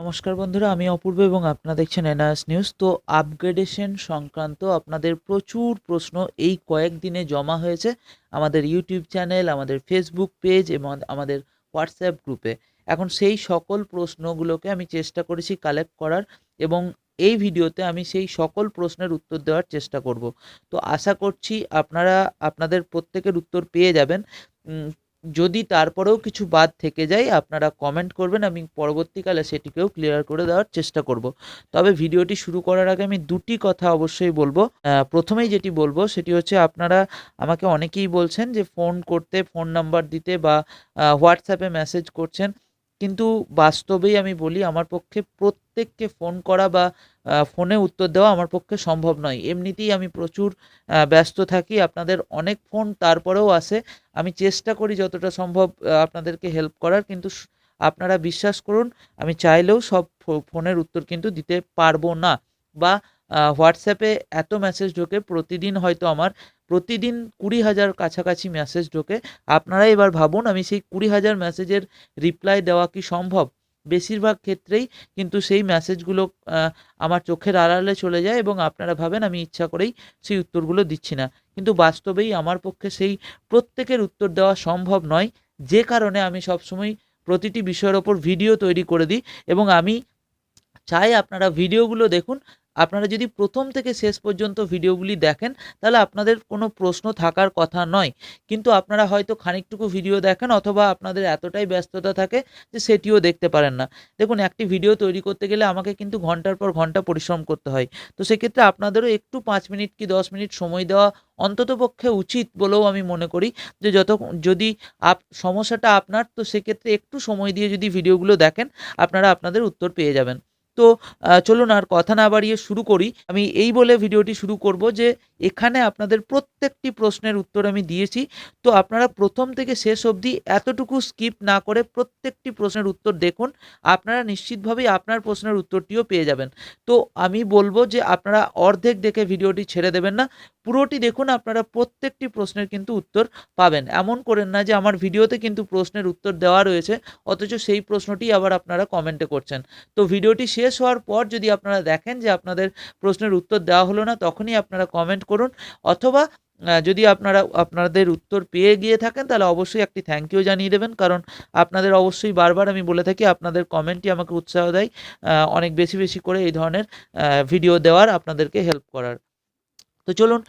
নমস্কার বন্ধুরা, আমি অপূর্ব এবং আপনারা দেখছেন এনআরএস নিউজ তো আপগ্রেডেশন সংক্রান্ত আপনাদের প্রচুর প্রশ্ন এই কয়েকদিনে জমা হয়েছে আমাদের ইউটিউব চ্যানেল আমাদের ফেসবুক পেজ এবং আমাদের হোয়াটসঅ্যাপ গ্রুপে এখন সেই সকল প্রশ্নগুলোকে আমি চেষ্টা করেছি কালেক্ট করার এবং এই ভিডিওতে আমি সেই সকল প্রশ্নের উত্তর দেওয়ার চেষ্টা করব। তো আশা করছি আপনারা, আপনাদের প্রত্যেকের উত্তর পেয়ে যাবেন। যদি তারপরেও কিছু বাদ থেকে যায়, আপনারা কমেন্ট করবেন, আমি পরবর্তীকালে সেটিকেও ক্লিয়ার করে দেওয়ার চেষ্টা করব। তবে ভিডিওটি শুরু করার আগে আমি দুটি কথা অবশ্যই বলব। প্রথমেই যেটি বলব, সেটি হচ্ছে আপনারা আমাকে অনেকেই বলছেন যে ফোন করতে ফোন নাম্বার দিতে বা হোয়াটসঅ্যাপে মেসেজ করছেন। কিন্তু বাস্তবেই আমি বলি, আমার পক্ষে প্রত্যেককে ফোন করা বা ফোনে উত্তর দেওয়া আমার পক্ষে সম্ভব নয়। এমনিতেই আমি প্রচুর ব্যস্ত থাকি, আপনাদের অনেক ফোন তারপরেও আসে। আমি চেষ্টা করি যতটা সম্ভব আপনাদেরকে হেল্প করার, কিন্তু আপনারা বিশ্বাস করুন, আমি চাইলেও সব ফোনের উত্তর কিন্তু দিতে পারব না। বা হোয়াটসঅ্যাপে এত মেসেজ ঢোকে প্রতিদিন হয়তো আমার, প্রতিদিন কুড়ি হাজার কাছাকাছি মেসেজ ঢোকে। আপনারা এবার ভাবুন, আমি সেই কুড়ি হাজার মেসেজের রিপ্লাই দেওয়া কি সম্ভব? বেশিরভাগ ক্ষেত্রেই কিন্তু সেই মেসেজগুলো আমার চোখের আড়ালে চলে যায় এবং আপনারা ভাবেন আমি ইচ্ছা করেই সেই উত্তরগুলো দিচ্ছি না। কিন্তু বাস্তবেই আমার পক্ষে সেই প্রত্যেকের উত্তর দেওয়া সম্ভব নয়। যে কারণে আমি সবসময় প্রতিটি বিষয়ের ওপর ভিডিও তৈরি করে দিই এবং আমি চাই আপনারা ভিডিওগুলো দেখুন আপনারা যদি প্রথম থেকে শেষ পর্যন্ত ভিডিওগুলি দেখেন, তাহলে আপনাদের কোনো প্রশ্ন থাকার কথা নয়। কিন্তু আপনারা হয়তো খানিকটুকু ভিডিও দেখেন অথবা আপনাদের এতটাই ব্যস্ততা থাকে যে সেটিও দেখতে পারেন না। দেখুন, একটি ভিডিও তৈরি করতে গেলে আমাকে কিন্তু ঘণ্টার পর ঘণ্টা পরিশ্রম করতে হয়। তো সেক্ষেত্রে আপনাদেরও একটু পাঁচ মিনিট কি দশ মিনিট সময় দেওয়া অন্ততপক্ষে উচিত বলেও আমি মনে করি যে যত, যদি আপ, সমস্যাটা আপনার, তো সেক্ষেত্রে একটু সময় দিয়ে যদি ভিডিওগুলো দেখেন, আপনারা আপনাদের উত্তর পেয়ে যাবেন। তো চলুন আর কথা না বাড়িয়ে শুরু করি। আমি এই বলে ভিডিওটি শুরু করব যে, এখানে আপনাদের প্রত্যেকটি প্রশ্নের উত্তর আমি দিয়েছি। তো আপনারা প্রথম থেকে শেষ অবধি এতটুকু স্কিপ না করে প্রত্যেকটি প্রশ্নের উত্তর দেখুন। আপনারা নিশ্চিতভাবেই আপনার প্রশ্নের উত্তরটিও পেয়ে যাবেন। তো আমি বলব যে, আপনারা অর্ধেক দেখে ভিডিওটি ছেড়ে দেবেন না। পুরোটি দেখুন, আপনারা প্রত্যেকটি প্রশ্নের কিন্তু উত্তর পাবেন। এমন করেন না যে, আমার ভিডিওতে কিন্তু প্রশ্নের উত্তর দেওয়া রয়েছে, অথচ সেই প্রশ্নটি আবার আপনারা কমেন্টে করছেন। তো ভিডিওটি শেষ হওয়ার পর যদি আপনারা দেখেন যে আপনাদের প্রশ্নের উত্তর দেওয়া হলো না, তখনই আপনারা কমেন্ট করুন। অথবা যদি আপনারা, আপনাদের উত্তর পেয়ে গিয়ে থাকেন, তাহলে অবশ্যই একটি থ্যাংক ইউ জানিয়ে দেবেন। কারণ আপনাদের অবশ্যই বারবার আমি বলে থাকি, আপনাদের কমেন্টই আমাকে উৎসাহ দেয় অনেক বেশি বেশি করে এই ধরনের ভিডিও দেওয়ার, আপনাদেরকে হেল্প করার। তো চলুন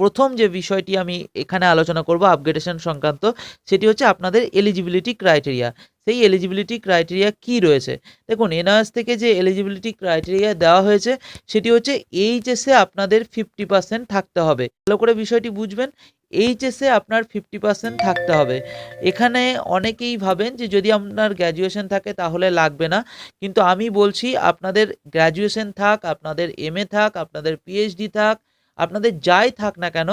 প্রথম যে বিষয়টি আমি এখানে আলোচনা করব আপগ্রেডেশন সংক্রান্ত, সেটি হচ্ছে আপনাদের এলিজিবিলিটি ক্রাইটেরিয়া সেই এলিজিবিলিটি ক্রাইটেরিয়া কি রয়েছে? দেখুন এনআরএস থেকে যে এলিজিবিলিটি ক্রাইটেরিয়া দেওয়া হয়েছে, সেটি হচ্ছে এইচএসে আপনাদের ফিফটি পার্সেন্ট থাকতে হবে। ভালো করে বিষয়টি বুঝবেন এইচএসে আপনার ফিফটি পার্সেন্ট থাকতে হবে। এখানে অনেকেই ভাবেন যে যদি আপনার গ্র্যাজুয়েশন থাকে তাহলে লাগবে না, কিন্তু আমি বলছি আপনাদের গ্র্যাজুয়েশন থাক, আপনাদের এমএ থাক, আপনাদের পিএইচডি থাক, আপনাদের যাই থাক না কেন,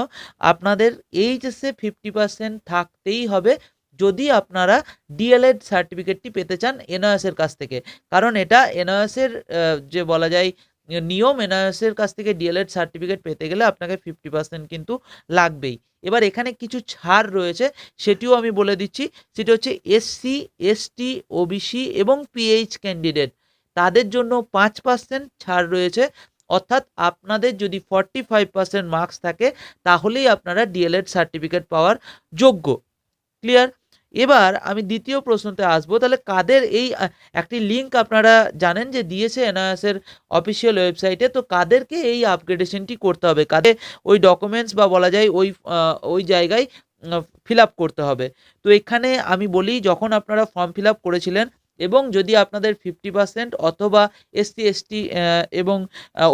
আপনাদের এইচএসে ফিফটি পার্সেন্ট থাকতেই হবে। যদি আপনারা ডিএলএড সার্টিফিকেটটি পেতে চান এনআরএসের কাছ থেকে। কারণ এটা এনআরএসের যে বলা যায়, নিয়ম এনআরএসের কাছ থেকে ডিএলএড সার্টিফিকেট পেতে গেলে আপনাকে ফিফটি পার্সেন্ট কিন্তু লাগবেই। এবার এখানে কিছু ছাড় রয়েছে, সেটিও আমি বলে দিচ্ছি। সেটি হচ্ছে এসসি এসটি ওবিসি এবং পিএইচ ক্যান্ডিডেট তাদের জন্য পাঁচ পার্সেন্ট ছাড় রয়েছে। অর্থাৎ আপনাদের যদি ফর্টি ফাইভ পার্সেন্ট মার্কস থাকে, তাহলেই আপনারা ডিএলএড সার্টিফিকেট পাওয়ার যোগ্য। ক্লিয়ার এবার আমি দ্বিতীয় প্রশ্নতে আসব। তাহলে কাদের এই একটি লিঙ্ক আপনারা জানেন যে দিয়েছে এনআইএসের অফিসিয়াল ওয়েবসাইটে তো কাদেরকে এই আপগ্রেডেশনটি করতে হবে? কাদের ওই ডকুমেন্টস বা বলা যায় ওই ওই জায়গায় ফিল করতে হবে? তো এখানে আমি বলি, যখন আপনারা ফর্ম ফিল করেছিলেন এবং যদি আপনাদের ফিফটি পার্সেন্ট অথবা এসসি এসটি এবং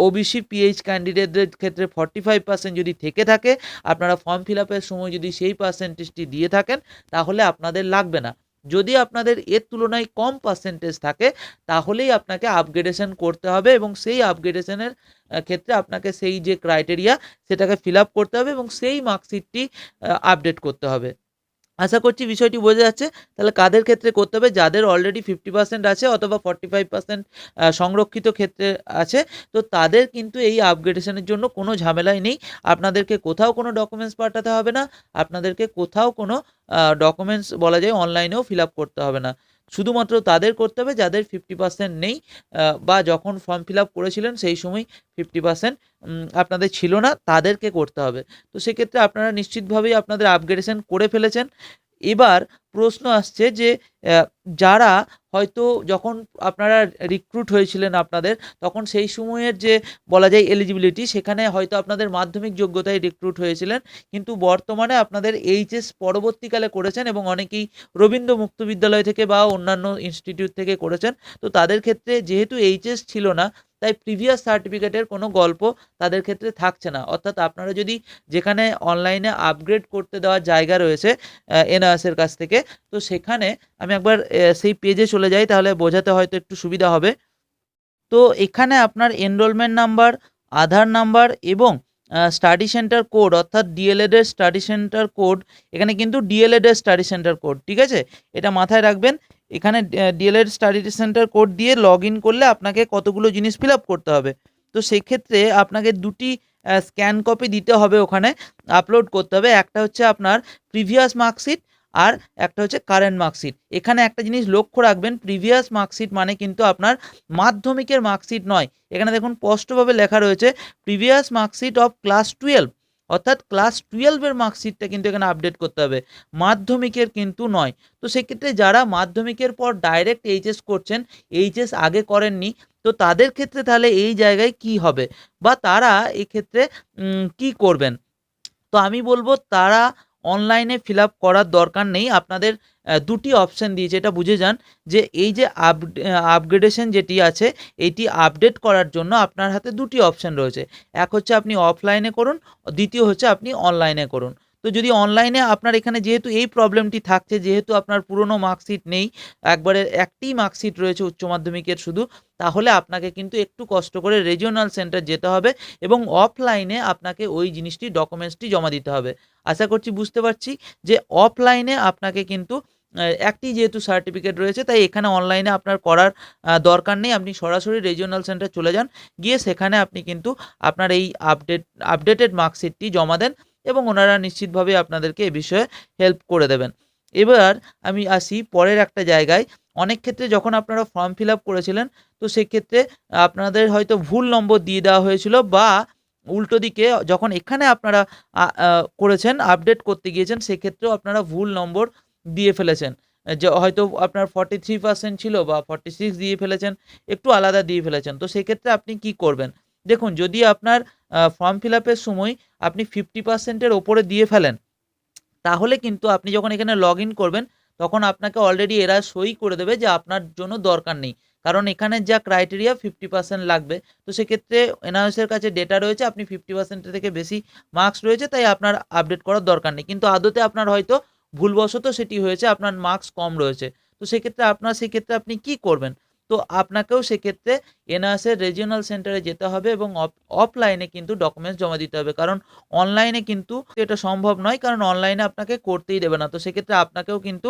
ওবিসি পিএইচ ক্যান্ডিডেটদের ক্ষেত্রে ফর্টি ফাইভ পার্সেন্ট যদি থেকে থাকে, আপনারা ফর্ম ফিল আপের সময় যদি সেই পার্সেন্টেজটি দিয়ে থাকেন, তাহলে আপনাদের লাগবে না। যদি আপনাদের এর তুলনায় কম পার্সেন্টেজ থাকে, তাহলেই আপনাকে আপগ্রেডেশন করতে হবে এবং সেই আপগ্রেডেশনের ক্ষেত্রে আপনাকে সেই যে ক্রাইটেরিয়া সেটাকে ফিল করতে হবে এবং সেই মার্কশিটটি আপডেট করতে হবে। আশা করছি বিষয়টি বোঝা যাচ্ছে। তাহলে কাদের ক্ষেত্রে করতে হবে? যাদের অলরেডি ফিফটি পার্সেন্ট আছে অথবা ফর্টি ফাইভ পার্সেন্ট সংরক্ষিত ক্ষেত্রে আছে, তো তাদের কিন্তু এই আপগ্রেডেশনের জন্য কোনো ঝামেলাই নেই। আপনাদেরকে কোথাও কোনো ডকুমেন্টস পাঠাতে হবে না। আপনাদেরকে কোথাও কোনো ডকুমেন্টস বলা যায় অনলাইনেও ফিল করতে হবে না। শুধুমাত্র তাদের করতে হবে যাদের ফিফটি পার্সেন্ট নেই বা যখন ফর্ম ফিল আপ করেছিলেন সেই সময় ফিফটি পার্সেন্ট আপনাদের ছিল না, তাদেরকে করতে হবে। তো সেক্ষেত্রে আপনারা নিশ্চিতভাবেই আপনাদের আপগ্রেডেশন করে ফেলেছেন। এবার প্রশ্ন আসছে যে যারা হয়তো যখন আপনারা রিক্রুট হয়েছিলেন আপনাদের, তখন সেই সময়ের যে বলা যায় এলিজিবিলিটি সেখানে হয়তো আপনাদের মাধ্যমিক যোগ্যতায় রিক্রুট হয়েছিলেন, কিন্তু বর্তমানে আপনাদের এইচএস পরবর্তীকালে করেছেন এবং অনেকেই রবীন্দ্র মুক্ত বিদ্যালয় থেকে বা অন্যান্য ইনস্টিটিউট থেকে করেছেন। তো তাদের ক্ষেত্রে যেহেতু এইচএস ছিল না তাই প্রিভিয়াস সার্টিফিকেটের কোনো গল্প তাদের ক্ষেত্রে থাকছে না। অর্থাৎ আপনারা যদি যেখানে অনলাইনে আপগ্রেড করতে দেওয়ার জায়গা রয়েছে এনআরএসের কাছ থেকে, তো সেখানে আমি একবার সেই পেজে চলে যাই, তাহলে বোঝাতে হয়তো একটু সুবিধা হবে। তো এখানে আপনার এনরোলমেন্ট নাম্বার আধার নাম্বার এবং স্টাডি সেন্টার কোড অর্থাৎ ডিএলএড এর স্টাডি সেন্টার কোড এখানে কিন্তু ডিএলএড এর স্টাডি সেন্টার কোড ঠিক আছে? এটা মাথায় রাখবেন। এখানে ডিএলএড স্টাডি সেন্টার কোড দিয়ে লগ ইন করলে আপনাকে কতগুলো জিনিস ফিল আপ করতে হবে। তো সেক্ষেত্রে আপনাকে দুটি স্ক্যান কপি দিতে হবে ওখানে আপলোড করতে হবে। একটা হচ্ছে আপনার প্রিভিয়াস মার্কশিট আর একটা হচ্ছে কারেন্ট মার্কশিট এখানে একটা জিনিস লক্ষ্য রাখবেন প্রিভিয়াস মার্কশিট মানে কিন্তু আপনার মাধ্যমিকের মার্কশিট নয়। এখানে দেখুন, স্পষ্টভাবে লেখা রয়েছে previous marksheet of class twelve অর্থাৎ ক্লাস টুয়েলভের মার্কশিটটা কিন্তু এখানে আপডেট করতে হবে। মাধ্যমিকের কিন্তু নয়। তো সেক্ষেত্রে যারা মাধ্যমিকের পর ডাইরেক্ট এইচএস করছেন এইচএস আগে করেননি, তো তাদের ক্ষেত্রে তাহলে এই জায়গায় কি হবে? বা তারা এক্ষেত্রে কি করবেন? তো আমি বলব তারা অনলাইনে ফিল করার দরকার নেই। আপনাদের দুটি অপশান দিয়েছে। এটা বুঝে যান যে এই যে আপ আপগ্রেডেশন যেটি আছে, এটি আপডেট করার জন্য আপনার হাতে দুটি অপশান রয়েছে। এক হচ্ছে আপনি অফলাইনে করুন, দ্বিতীয় হচ্ছে আপনি অনলাইনে করুন। তো যদি অনলাইনে আপনার এখানে যেহেতু এই প্রবলেমটি থাকছে, যেহেতু আপনার পুরনো মার্কশিট নেই, একবারে একটি মার্কশিট রয়েছে উচ্চ মাধ্যমিকের শুধু, তাহলে আপনাকে কিন্তু একটু কষ্ট করে রিজিওনাল সেন্টার যেতে হবে এবং অফলাইনে আপনাকে ওই জিনিসটি ডকুমেন্টসটি জমা দিতে হবে। আশা করছি বুঝতে পারছি যে অফলাইনে আপনাকে কিন্তু একটি যেহেতু সার্টিফিকেট রয়েছে, তাই এখানে অনলাইনে আপনার করার দরকার নেই। আপনি সরাসরি রিজিওনাল সেন্টার চলে যান, গিয়ে সেখানে আপনি কিন্তু আপনার এই আপডেট আপডেটেড মার্কশিটটি জমা দেন এবং ওনারা নিশ্চিতভাবে আপনাদেরকে এ বিষয়ে হেল্প করে দেবেন। এবার আমি আসি পরের একটা জায়গায়। অনেক ক্ষেত্রে যখন আপনারা ফর্ম ফিল করেছিলেন, তো সেক্ষেত্রে আপনাদের হয়তো ভুল নম্বর দিয়ে দেওয়া হয়েছিল বা উল্টো দিকে যখন এখানে আপনারা করেছেন আপডেট করতে গিয়েছেন, সেক্ষেত্রেও আপনারা ভুল নম্বর দিয়ে ফেলেছেন। যে হয়তো আপনার ফর্টি থ্রি পার্সেন্ট ছিল বা ফর্টি সিক্স দিয়ে ফেলেছেন, একটু আলাদা দিয়ে ফেলেছেন। তো সেক্ষেত্রে আপনি কি করবেন? দেখুন, যদি আপনার ফর্ম ফিল আপের সময় আপনি ফিফটি পার্সেন্টের ওপরে দিয়ে ফেলেন, তাহলে কিন্তু আপনি যখন এখানে লগ ইন করবেন, তখন আপনাকে অলরেডি এরা সই করে দেবে যে আপনার জন্য দরকার নেই। কারণ এখানে যা ক্রাইটেরিয়া ফিফটি পার্সেন্ট লাগবে, তো সেক্ষেত্রে এনআরএসের কাছে ডেটা রয়েছে, আপনি ফিফটি পার্সেন্টের থেকে বেশি মার্কস রয়েছে, তাই আপনার আপডেট করার দরকার নেই। কিন্তু আদতে আপনার হয়তো ভুলবশত সেটি হয়েছে, আপনার মার্কস কম রয়েছে। তো সেক্ষেত্রে আপনার, সেক্ষেত্রে আপনি কি করবেন? তো আপনাকেও সেক্ষেত্রে এনআরএসের রিজিওনাল সেন্টারে যেতে হবে এবং অফলাইনে কিন্তু ডকুমেন্টস জমা দিতে হবে। কারণ অনলাইনে কিন্তু এটা সম্ভব নয়, কারণ অনলাইনে আপনাকে করতেই দেবে না। তো সেক্ষেত্রে আপনাকেও কিন্তু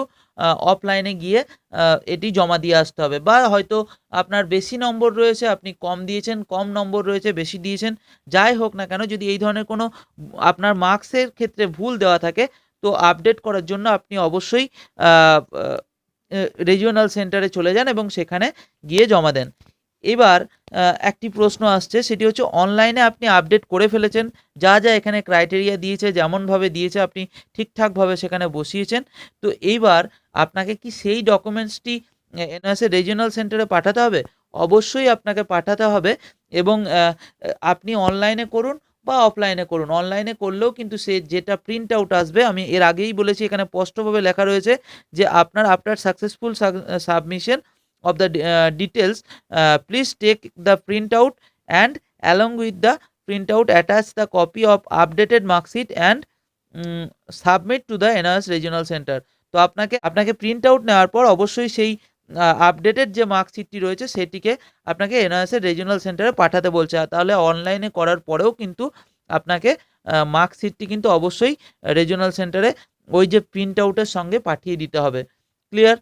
অফলাইনে গিয়ে এটি জমা দিয়ে আসতে হবে। বা হয়তো আপনার বেশি নম্বর রয়েছে, আপনি কম দিয়েছেন, কম নম্বর রয়েছে, বেশি দিয়েছেন, যাই হোক না কেন, যদি এই ধরনের কোনো, আপনার মার্কসের ক্ষেত্রে ভুল দেওয়া থাকে তো আপডেট করার জন্য আপনি অবশ্যই রিজিওনাল সেন্টারে চলে যান এবং সেখানে গিয়ে জমা দেন। এবার একটি প্রশ্ন আসছে, সেটি হচ্ছে অনলাইনে আপনি আপডেট করে ফেলেছেন, যা যা এখানে ক্রাইটেরিয়া দিয়েছে, যেমনভাবে দিয়েছে, আপনি ঠিকঠাকভাবে সেখানে বসিয়েছেন। তো এইবার আপনাকে কি সেই ডকুমেন্টসটি এনআরএসের রিজিওনাল সেন্টারে পাঠাতে হবে? অবশ্যই আপনাকে পাঠাতে হবে এবং আপনি অনলাইনে করুন বা অফলাইনে করুন। অনলাইনে করলেও কিন্তু সে যেটা প্রিন্ট আউট আসবে, আমি এর আগেই বলেছি, এখানে স্পষ্টভাবে লেখা রয়েছে যে আপনার after successful submission of the details please take the print and along with the print attach the copy of updated marksheet and submit to the NRS regional centre তো আপনাকে আপনাকে প্রিন্ট আউট নেওয়ার পর অবশ্যই সেই আপডেটেড যে মার্কশিটটি রয়েছে, সেটিকে আপনাকে এনআরএস এর রিজিওনাল সেন্টারে পাঠাতে বলছে। তাহলে অনলাইনে করার পরেও কিন্তু আপনাকে মার্কশিটটি কিন্তু অবশ্যই রিজিওনাল সেন্টারে ওই যে প্রিন্ট আউটের সঙ্গে পাঠিয়ে দিতে হবে। ক্লিয়ার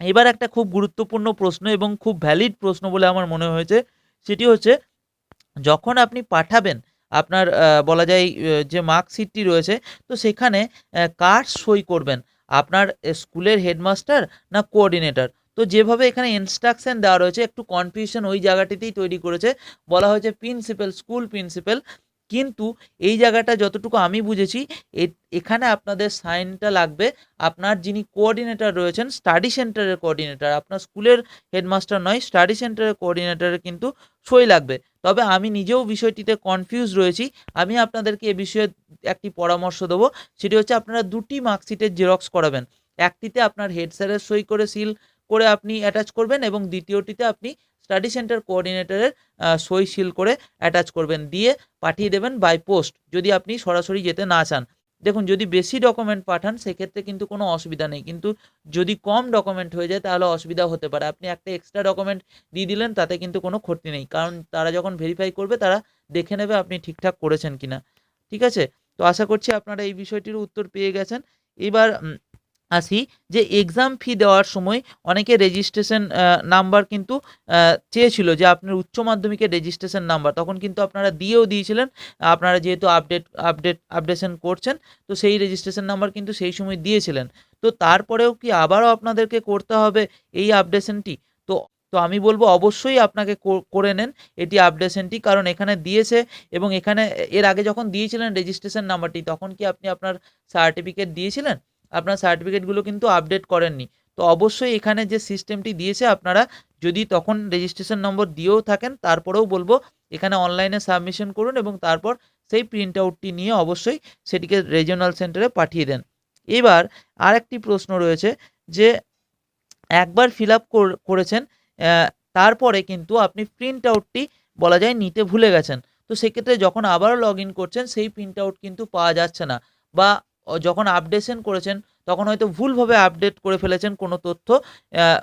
এবার একটা খুব গুরুত্বপূর্ণ প্রশ্ন এবং খুব ভ্যালিড প্রশ্ন বলে আমার মনে হয়েছে। সেটি হচ্ছে, যখন আপনি পাঠাবেন, আপনার বলা যায় যে মার্কশিটটি রয়েছে, তো সেখানে কার সই করবেন? আপনার স্কুলের হেডমাস্টার না কোঅর্ডিনেটর? তো যেভাবে এখানে ইনস্ট্রাকশন দেওয়া রয়েছে, একটু কনফিউশন ওই জায়গাটিতেই তৈরি করেছে। বলা হয়েছে প্রিন্সিপাল স্কুল প্রিন্সিপাল কিন্তু এই জায়গাটা যতটুকু আমি বুঝেছি এখানে আপনাদের সাইনটা লাগবে। আপনার যিনি কোঅর্ডিনেটর রয়েছেন স্টাডি সেন্টারের কোঅর্ডিনেটর। আপনার স্কুলের হেডমাস্টার নয় স্টাডি সেন্টারের কোঅর্ডিনেটরের কিন্তু সই লাগবে। তবে আমি নিজেও বিষয়টিতে কনফিউজ রয়েছি। আমি আপনাদেরকে এ বিষয়ে একটি পরামর্শ দেবো। সেটি হচ্ছে আপনারা দুটি মার্কশিটের জেরক্স করাবেন। একটিতে আপনার হেড স্যারের সই করে সিল করে আপনি অ্যাটাচ করবেন এবং দ্বিতীয়টিতে আপনি স্টাডি সেন্টার কোঅর্ডিনেটরের সই সিল করে অ্যাটাচ করবেন। দিয়ে পাঠিয়ে দেবেন বাই পোস্ট যদি আপনি সরাসরি যেতে না চান। দেখুন, যদি বেশি ডকুমেন্ট পাঠান, সেক্ষেত্রে কিন্তু কোনো অসুবিধা নেই। কিন্তু যদি কম ডকুমেন্ট হয়ে যায়, তাহলে অসুবিধা হতে পারে। আপনি একটা এক্সট্রা ডকুমেন্ট দিয়ে দিলেন, তাতে কিন্তু কোনো ক্ষতি নেই। কারণ তারা যখন ভেরিফাই করবে, তারা দেখে নেবে আপনি ঠিকঠাক করেছেন কিনা। ঠিক আছে? তো আশা করছি আপনারা এই বিষয়টির উত্তর পেয়ে গেছেন। এবার আসি যে এক্সাম ফি দেওয়ার সময় অনেকে রেজিস্ট্রেশন নাম্বার কিন্তু চেয়েছিল যে আপনার উচ্চ মাধ্যমিকের রেজিস্ট্রেশন নাম্বার তখন কিন্তু আপনারা দিয়েও দিয়েছিলেন। আপনারা যেহেতু আপডেট আপডেট আপডেশন করছেন, তো সেই রেজিস্ট্রেশন নাম্বার কিন্তু সেই সময় দিয়েছিলেন। তো তারপরেও কি আবারও আপনাদেরকে করতে হবে এই আপডেশনটি তো তো আমি বলব অবশ্যই আপনাকে করে নেন এটি আপডেশনটি কারণ এখানে দিয়েছে এবং এখানে, এর আগে যখন দিয়েছিলেন রেজিস্ট্রেশন নাম্বারটি তখন কি আপনি আপনার সার্টিফিকেট দিয়েছিলেন? আপনার সার্টিফিকেটগুলো কিন্তু আপডেট করেননি। তো অবশ্যই এখানে যে সিস্টেমটি দিয়েছে আপনারা যদি তখন রেজিস্ট্রেশন নম্বর দিয়েও থাকেন, তারপরেও বলব এখানে অনলাইনে সাবমিশন করুন এবং তারপর সেই প্রিন্ট আউটটি নিয়ে অবশ্যই সেটিকে রিজিওনাল সেন্টারে পাঠিয়ে দেন। এবার আরেকটি প্রশ্ন রয়েছে যে একবার ফিল আপ করেছেন তারপরে কিন্তু আপনি প্রিন্ট আউটটি বলা যায় নিতে ভুলে গেছেন। তো সেক্ষেত্রে যখন আবারও লগ ইন করছেন, সেই প্রিন্ট আউট কিন্তু পাওয়া যাচ্ছে না বা যখন আপডেশন করেছেন, তখন হয়তো ভুলভাবে আপডেট করে ফেলেছেন কোনো তথ্য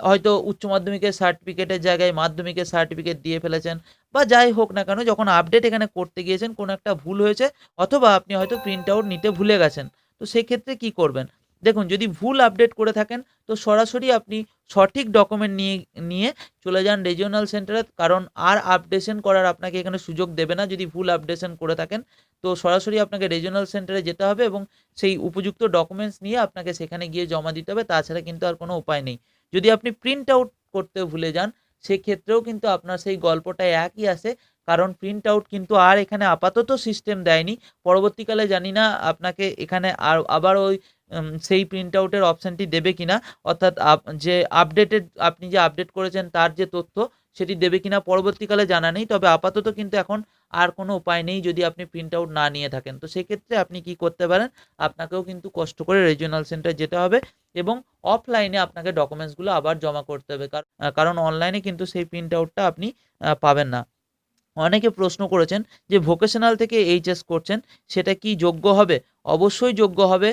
হয়তো উচ্চ মাধ্যমিকের সার্টিফিকেটের জায়গায় মাধ্যমিকের সার্টিফিকেট দিয়ে ফেলেছেন বা যাই হোক না কেন, যখন আপডেট এখানে করতে গিয়েছেন, কোনো একটা ভুল হয়েছে, অথবা আপনি হয়তো প্রিন্ট আউট নিতে ভুলে গেছেন। তো সেক্ষেত্রে কি করবেন? দেখুন, যদি ভুল আপডেট করে থাকেন, তো সরাসরি আপনি সঠিক ডকুমেন্ট নিয়ে নিয়ে চলে যান রিজিওনাল সেন্টারে কারণ আর আপডেশন করার আপনাকে এখানে সুযোগ দেবে না যদি ভুল আপডেশন করে থাকেন। তো সরাসরি আপনাকে রিজিওনাল সেন্টারে যেতে হবে এবং সেই উপযুক্ত ডকুমেন্টস নিয়ে আপনাকে সেখানে গিয়ে জমা দিতে হবে, তাছাড়া কিন্তু আর কোনো উপায় নেই। যদি আপনি প্রিন্ট আউট করতে ভুলে যান, সেক্ষেত্রেও কিন্তু আপনার সেই গল্পটা একই আসে কারণ প্রিন্ট আউট কিন্তু আর এখানে আপাতত সিস্টেম দেয়নি। পরবর্তীকালে জানি না, আপনাকে এখানে আর, আবার ওই সেই প্রিন্ট আউটের অপশানটি দেবে কিনা, অর্থাৎ যে আপডেটেড আপনি যে আপডেট করেছেন তার যে তথ্য সেটি দেবে কিনা পরবর্তীকালে জানা নেই, তবে আপাতত কিন্তু এখন আর কোনো উপায় নেই যদি আপনি প্রিন্ট আউট না নিয়ে থাকেন। তো সেক্ষেত্রে আপনি কি করতে পারেন, আপনাকেও কিন্তু কষ্ট করে রিজিওনাল সেন্টার যেতে হবে এবং অফলাইনে আপনাকে ডকুমেন্টসগুলো আবার জমা করতে হবে, কার- কারণ অনলাইনে কিন্তু সেই প্রিন্ট আউটটা আপনি পাবেন না। অনেকে প্রশ্ন করেছেন যে ভোকেশনাল থেকে এইচএস করছেন, সেটা কি যোগ্য হবে? অবশ্যই যোগ্য হবে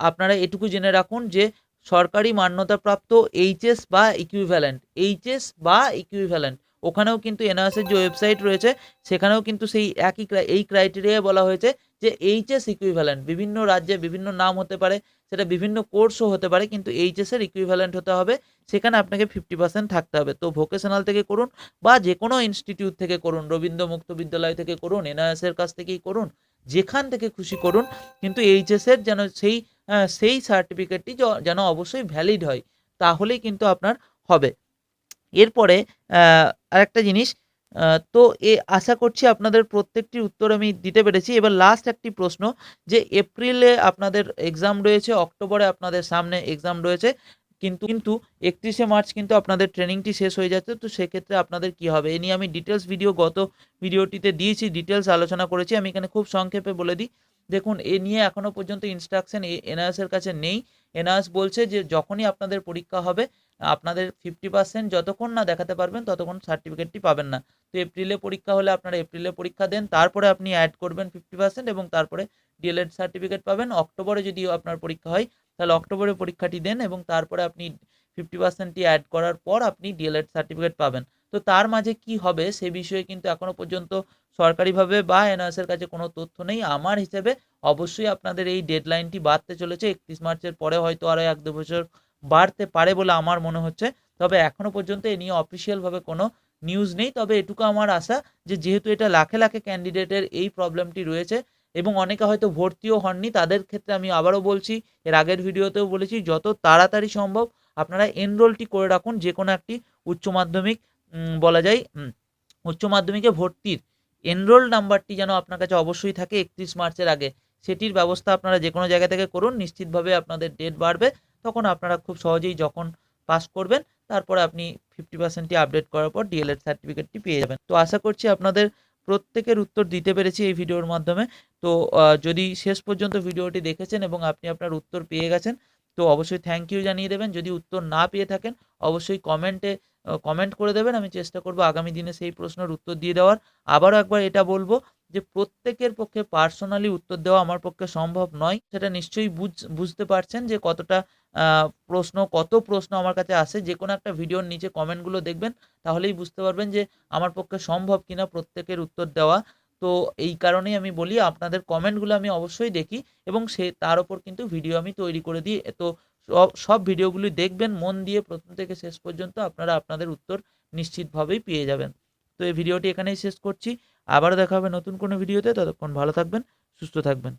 আপনারা এটুকু জেনে রাখুন যে সরকারি মান্যতাপ্রাপ্ত এইচএস বা ইকুইভ্যালেন্ট এইচএস বা ইকুইভ্যালেন্ট ওখানেও কিন্তু এনআরএসের যে ওয়েবসাইট রয়েছে, সেখানেও কিন্তু সেই একই এই ক্রাইটেরিয়ায় বলা হয়েছে যে এইচএস ইকুইভ্যালেন্ট বিভিন্ন রাজ্যে বিভিন্ন নাম হতে পারে, সেটা বিভিন্ন কোর্সও হতে পারে, কিন্তু এইচএস এর ইকুইভ্যালেন্ট হতে হবে, সেখানে আপনাকে ফিফটি পার্সেন্ট থাকতে হবে। তো ভোকেশনাল থেকে করুন বা যে কোনো ইনস্টিটিউট থেকে করুন রবীন্দ্র মুক্ত বিদ্যালয় থেকে করুন এনআইএস এর কাছ থেকেই করুন, যেখান থেকে খুশি করুন, কিন্তু এইচএস এর যেন সেই সেই সার্টিফিকেটটি যেন অবশ্যই ভ্যালিড হয়। তাহলেই কিন্তু আপনার হবে। এরপরে আরেকটা জিনিস তো এ, আশা করছি আপনাদের প্রত্যেকটির উত্তর আমি দিতে পেরেছি। এবার লাস্ট একটি প্রশ্ন, যে এপ্রিলে আপনাদের এক্সাম রয়েছে, অক্টোবরে আপনাদের সামনে এক্সাম রয়েছে, কিন্তু কিন্তু একত্রিশে মার্চ কিন্তু আপনাদের ট্রেনিংটি শেষ হয়ে যাচ্ছে, তো সেক্ষেত্রে আপনাদের কি হবে? এ নিয়ে আমি ডিটেলস ভিডিও গত ভিডিওটিতে দিয়েছি ডিটেলস আলোচনা করেছি, আমি এখানে খুব সংক্ষেপে বলে দিই। দেখুন, এ নিয়ে এখনও পর্যন্ত ইনস্ট্রাকশন এনআরএস এর কাছে নেই। এনআরএস বলছে যে, যখনই আপনাদের পরীক্ষা হবে, আপনাদের ফিফটি পার্সেন্ট যতক্ষণ না দেখাতে পারবেন, ততক্ষণ সার্টিফিকেটটি পাবেন না। তো এপ্রিলে পরীক্ষা হলে আপনারা এপ্রিলে পরীক্ষা দেন, তারপরে আপনি অ্যাড করবেন ফিফটি পার্সেন্ট এবং তারপরে ডিএলএড সার্টিফিকেট পাবেন। অক্টোবরে যদি আপনার পরীক্ষা হয়, তাহলে অক্টোবরে পরীক্ষাটি দেন এবং তারপরে আপনি ফিফটি পার্সেন্টটি অ্যাড করার পর আপনি ডিএলএড সার্টিফিকেট পাবেন। তো তার মাঝে কি হবে, সে বিষয়ে কিন্তু এখনও পর্যন্ত সরকারিভাবে বা এনআরএস এর কাছে কোনো তথ্য নেই। আমার হিসেবে অবশ্যই আপনাদের এই ডেডলাইনটি বাড়তে চলেছে। একত্রিশ মার্চের পরে হয়তো আরও এক দু বছর বাড়তে পারে বলে আমার মনে হচ্ছে। তবে এখনও পর্যন্ত এ নিয়ে অফিসিয়ালভাবে কোনো নিউজ নেই। তবে এটুকু আমার আশা যে যেহেতু এটা লাখে লাখে ক্যান্ডিডেটের এই প্রবলেমটি রয়েছে এবং অনেকে হয়তো ভর্তিও হননি, তাদের ক্ষেত্রে আমি আবারও বলছি, এর আগের ভিডিওতেও বলেছি, যত তাড়াতাড়ি সম্ভব আপনারা এনরোলটি করে রাখুন। যে কোনো একটি উচ্চ মাধ্যমিক বলা যায় উচ্চ মাধ্যমিকে ভর্তির এনরোল নাম্বারটি যেন আপনার কাছে অবশ্যই থাকে একত্রিশ মার্চের আগে। সেটির ব্যবস্থা আপনারা যে কোনো জায়গা থেকে করুন, নিশ্চিতভাবে আপনাদের ডেট বাড়বে। তখন আপনারা খুব সহজেই যখন পাস করবেন, তারপরে আপনি ফিফটি পার্সেন্টটি আপডেট করার পর ডিএলএড সার্টিফিকেটটি পেয়ে যাবেন। তো আশা করছি আপনাদের প্রত্যেকের উত্তর দিতে পেরেছি এই ভিডিওর মাধ্যমে। তো যদি শেষ পর্যন্ত ভিডিওটি দেখেছেন এবং আপনি আপনার উত্তর পেয়ে গেছেন, তো অবশ্যই থ্যাংক ইউ জানিয়ে দেবেন। যদি উত্তর না পেয়ে থাকেন, অবশ্যই কমেন্টে কমেন্ট করে দেবেন, আমি চেষ্টা করব আগামী দিনে সেই প্রশ্নের উত্তর দিয়ে দেওয়ার। আবারও একবার এটা বলব যে প্রত্যেকের পক্ষে পার্সোনালি উত্তর দেওয়া আমার পক্ষে সম্ভব নয়। সেটা নিশ্চয়ই বুঝ, বুঝতে পারছেন যে কতটা প্রশ্ন, কত প্রশ্ন আমার কাছে আসে। যে কোনো একটা ভিডিওর নিচে কমেন্টগুলো দেখবেন, তাহলেই বুঝতে পারবেন যে আমার পক্ষে সম্ভব কিনা প্রত্যেকের উত্তর দেওয়া। তো এই কারণেই আমি বলি আপনাদের কমেন্টগুলো আমি অবশ্যই দেখি এবং সে তার ওপর কিন্তু ভিডিও আমি তৈরি করে দিই। তো সব ভিডিওগুলি দেখবেন, মন দিয়ে প্রথম থেকে শেষ পর্যন্ত আপনারা আপনাদের উত্তর নিশ্চিতভাবেই পেয়ে যাবেন। তো এই ভিডিওটি এখানেই শেষ করছি। আবার দেখা হবে নতুন কোনো ভিডিওতে ততক্ষণ ভালো থাকবেন, সুস্থ থাকবেন।